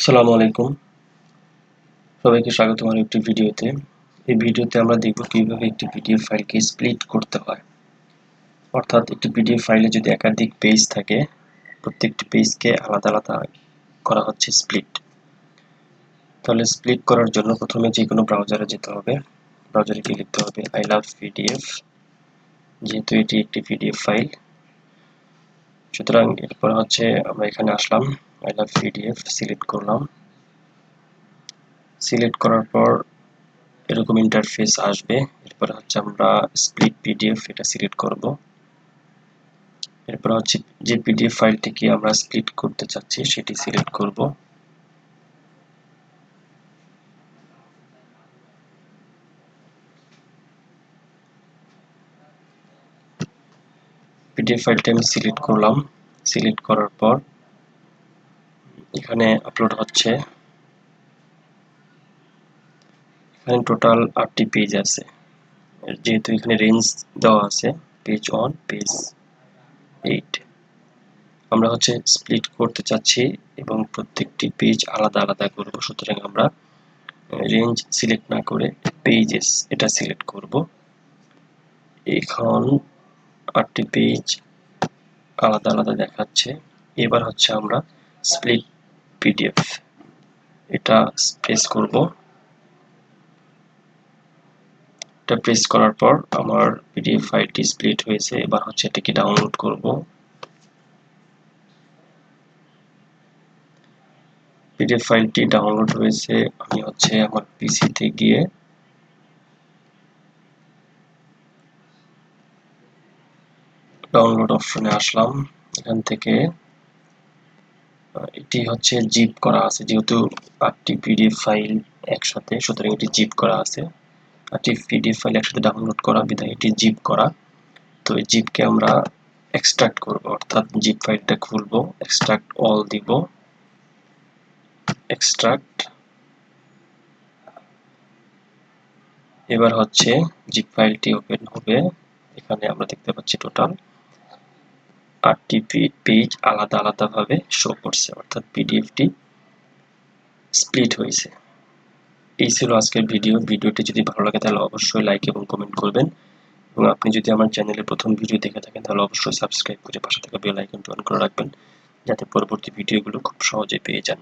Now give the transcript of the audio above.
আসসালামু আলাইকুম। সবাইকে স্বাগত আমার একটি ভিডিওতে। এই ভিডিওতে আমরা দেখব কীভাবে একটি পিডিএফ ফাইলকে স্প্লিট করতে হয়। অর্থাৎ একটি পিডিএফ ফাইলে যদি একাধিক পেজ থাকে, প্রত্যেকটি পেজকে আলাদা আলাদা করা হচ্ছে স্প্লিট তাহলে স্প্লিট করার জন্য প্রথমে যে কোনো ব্রাউজারে যেতে হবে। ব্রাউজারে গিয়ে লিখতে হবে আই লাভ পিডিএফ যেহেতু এটি একটি পিডিএফ ফাইল সুতরাং এরপর হচ্ছে আমরা এখানে আসলাম। আই লাভ পিডিএফ সিলেক্ট করলাম। সিলেক্ট করার পর এরকম ইন্টারফেস আসবে। এরপর হচ্ছে আমরা স্প্লিট পিডিএফ এটা সিলেক্ট করব। এরপর হচ্ছে যে পিডিএফ ফাইলটিকে আমরা স্প্লিট করতে চাচ্ছি, সেটি সিলেক্ট করব। পিডিএফ ফাইলটি আমি সিলেক্ট করলাম। সিলেক্ট করার পর এখানে আপলোড হচ্ছে। এখানে টোটাল আটটি পেজ আছে। যেহেতু এখানে রেঞ্জ দেওয়া আছে পেজ ওয়ান পেজ এইট আমরা হচ্ছে স্প্লিট করতে চাচ্ছি এবং প্রত্যেকটি পেজ আলাদা আলাদা করব। সুতরাং আমরা রেঞ্জ সিলেক্ট না করে পেজেস এটা সিলেক্ট করব। এখন আটটি পেজ আলাদা আলাদা দেখাচ্ছে। এবার হচ্ছে আমরা স্প্লিট পিডিএফ এটা প্রেস করব। এটা প্রেস করার পর আমার পিডিএফ ফাইলটি স্প্লিট হয়েছে। এবার হচ্ছে এটাকে ডাউনলোড করব। পিডিএফ ফাইলটি ডাউনলোড হয়েছে। আমি হচ্ছে আমার পিসিতে গিয়ে ডাউনলোড অপশনে আসলাম। এখান থেকে এটি হচ্ছে জিপ করা আছে। যেহেতু আটটি পিডিএফ ফাইল একসাথে, সুতরাং এটি জিপ করা আছে। আটটি পিডিএফ ফাইল একসাথে ডাউনলোড করা বিধায় এটি জিপ করা। তো এই জিপকে আমরা এক্সট্রাক্ট করব, অর্থাৎ জিপ ফাইলটা খুলব এক্সট্রাক্ট অল দিব। এক্সট্রাক্ট এবার হচ্ছে জিপ ফাইলটি ওপেন হবে। এখানে আমরা দেখতে পাচ্ছি টোটাল আটটি পেজ আলাদা আলাদাভাবে শো করছে, অর্থাৎ পিডিএফটি স্প্লিট হয়েছে। এই ছিল আজকের ভিডিও ভিডিওটি যদি ভালো লাগে তাহলে অবশ্যই লাইক এবং কমেন্ট করবেন। এবং আপনি যদি আমার চ্যানেলে প্রথম ভিডিও দেখে থাকেন, তাহলে অবশ্যই সাবস্ক্রাইব করে পাশে থাকা বেল আইকনটি অন করে রাখবেন, যাতে পরবর্তী ভিডিওগুলো খুব সহজে পেয়ে যান।